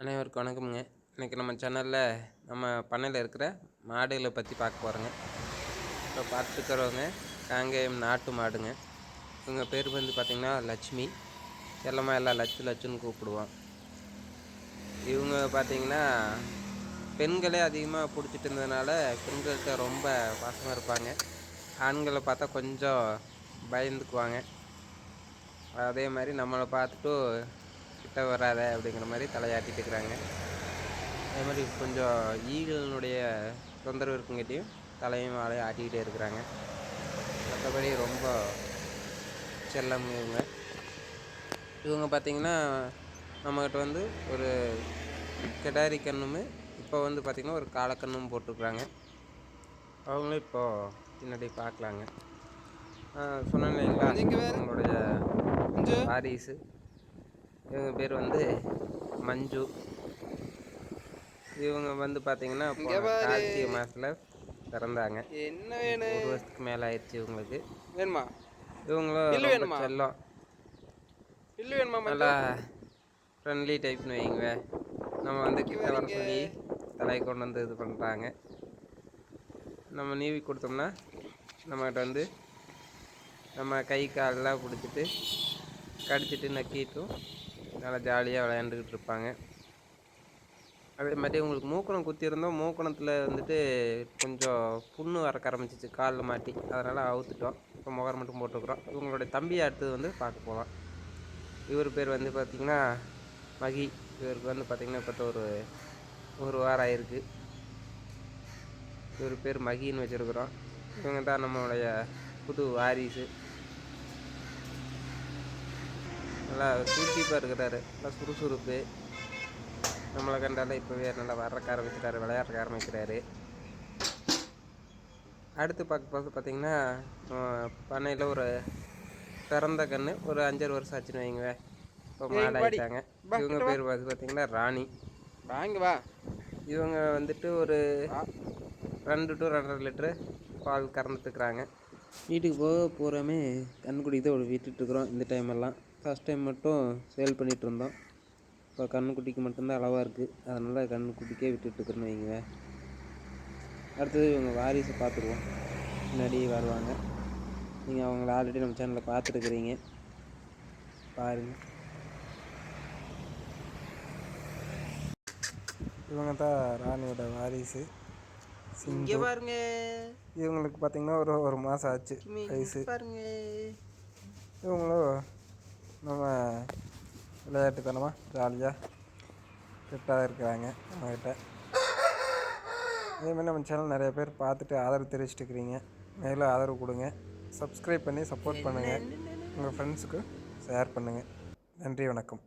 அனைவருக்கும் வணக்கமுங்க. இன்றைக்கி நம்ம சேனலில் நம்ம பண்ணையில் இருக்கிற மாடுகளை பற்றி பார்க்க போகிறோங்க இப்போ பார்த்துக்கிறவங்க காங்கேயம் நாட்டு மாடுங்க. இவங்க பேர் வந்து பார்த்திங்கன்னா லட்சுமி. செல்லமாக எல்லாம் லட்சு லட்சுன்னு கூப்பிடுவோம் இவங்க பார்த்திங்கன்னா பெண்களே அதிகமாக பிடிச்சிட்டு இருந்ததுனால பெண்கள்கிட்ட ரொம்ப பாசமாக இருப்பாங்க. ஆண்களை பார்த்தா கொஞ்சம் பயந்துக்குவாங்க. அதே மாதிரி நம்மளை பார்த்துட்டு கிட்ட வராத அப்படிங்கிற மாதிரி தலையாட்டிட்டு இருக்கிறாங்க. அதே மாதிரி கொஞ்சம் ஈகளினுடைய தொந்தரவு இருக்குங்கிட்டையும் தலையும் வாழையும் ஆட்டிக்கிட்டே இருக்கிறாங்க. மற்றபடி ரொம்ப செல்லம் இவங்க. இவங்க பார்த்திங்கன்னா நம்மக்கிட்ட வந்து ஒரு கிடாரி கண்ணுமே இப்போ வந்து பார்த்திங்கன்னா ஒரு காலக்கண்ணும் போட்டிருக்குறாங்க. அவங்களும் இப்போது பின்னாடி பார்க்கலாங்க. சொன்னேன் இல்லைங்களா? உங்களுடைய வாரிசு. இவங்க பேர் வந்து மஞ்சு. இவங்க வந்து பார்த்தீங்கன்னா கார்த்திகை மாதத்தில் பிறந்தாங்க. என்ன வேணும் ஒரு வருஷத்துக்கு மேலே ஆயிடுச்சு இவங்களுக்கு. வேணுமா? இவங்களும் வேணுமா? செல்லம். இல்லை வேணுமா நல்லா ஃப்ரெண்ட்லி டைப்னு வைங்க நம்ம வந்து கிட்ட வர சொல்லி தலையை கொண்டு வந்து இது பண்ணுறாங்க நம்ம நீவி கொடுத்தோம்னா நம்மகிட்ட வந்து நம்ம கை காலெலாம் பிடிச்சிட்டு கடிச்சிட்டு நக்கிட்டும். நல்லா ஜாலியாக விளையாண்டுக்கிட்டு இருப்பாங்க. அதே மாதிரி உங்களுக்கு மூக்கணம் குத்தியிருந்தோம். மூக்கணத்தில் வந்துட்டு கொஞ்சம் புண்ணு வரக்க ஆரம்பிச்சிச்சு. காலில் மாட்டி. அதனால் அவுத்துட்டோம். இப்போ முகர் மட்டும் போட்டுருக்குறோம் இவங்களுடைய தம்பியை அடுத்தது வந்து பார்க்க போகலாம் இவர் பேர் வந்து பார்த்திங்கன்னா மகி. இவருக்கு வந்து பார்த்திங்கன்னா இப்போ ஒரு ஒரு வாரம் ஆயிருக்கு. இவர் பேர் மகின்னு வச்சுருக்குறோம். இவங்க தான் நம்மளுடைய புது வாரிசு. நல்லா சூட்டிப்பாக இருக்கிறாரு. நல்லா சுறுசுறுப்பு. நம்மளை கண்டாலே இப்போவே நல்லா வர்றக்க ஆரம்பிக்கிறாரு விளையாடுறக்க ஆரம்பிக்கிறாரு. அடுத்து பார்க்க பார்த்து பார்த்திங்கன்னா பண்ணையில் ஒரு பிறந்த கன்று ஒரு அஞ்சாறு வருஷம் ஆச்சுன்னு வைங்க இப்போ மாடு ஆகிட்டாங்க இவங்க பேர் பார்த்து பார்த்திங்கன்னா ராணி. வாங்க வா. இவங்க வந்துட்டு ஒரு ரெண்டு டு ரெண்டரை லிட்ரு பால் கறந்துட்டுருக்குறாங்க. வீட்டுக்கு போக பூராமே கண்ணுக்குடி தான் விட்டுட்டுருக்குறோம் இந்த டைம் எல்லாம். ஃபஸ்ட் டைம் மட்டும் சேல் பண்ணிகிட்டு இருந்தோம் இப்போ கண்ணுக்குட்டிக்கு மட்டும்தான் அளவாக இருக்குது அதனால் கண்ணுக்குட்டிக்கே விட்டுட்டுருக்குறேன்னு வைங்க அடுத்தது இவங்க வாரிசை பார்த்துருவோம். முன்னாடி வருவாங்க. நீங்கள் அவங்கள ஆல்ரெடி நம்ம சேனலில் பார்த்துருக்குறீங்க. பாருங்கள் இவங்க தான் ராணியோட வாரிசு. இங்கே பாருங்க. இவங்களுக்கு பார்த்தீங்கன்னா ஒரு ஒரு மாதம் ஆச்சு. வயசு. பாருங்க. இவங்களும் நம்ம விளையாட்டுத்தனமாக ஜாலியாக ஃபிட்டாக இருக்கிறாங்க அவங்ககிட்ட இதேமாதிரி நம்ம சேனல் நிறைய பேர் பார்த்துட்டு ஆதரவு தெரிவிச்சிட்டு இருக்கிறீங்க. மேலும் ஆதரவு கொடுங்க. சப்ஸ்கிரைப் பண்ணி சப்போர்ட் பண்ணுங்கள் உங்கள் ஃப்ரெண்ட்ஸுக்கு ஷேர் பண்ணுங்கள் நன்றி வணக்கம்.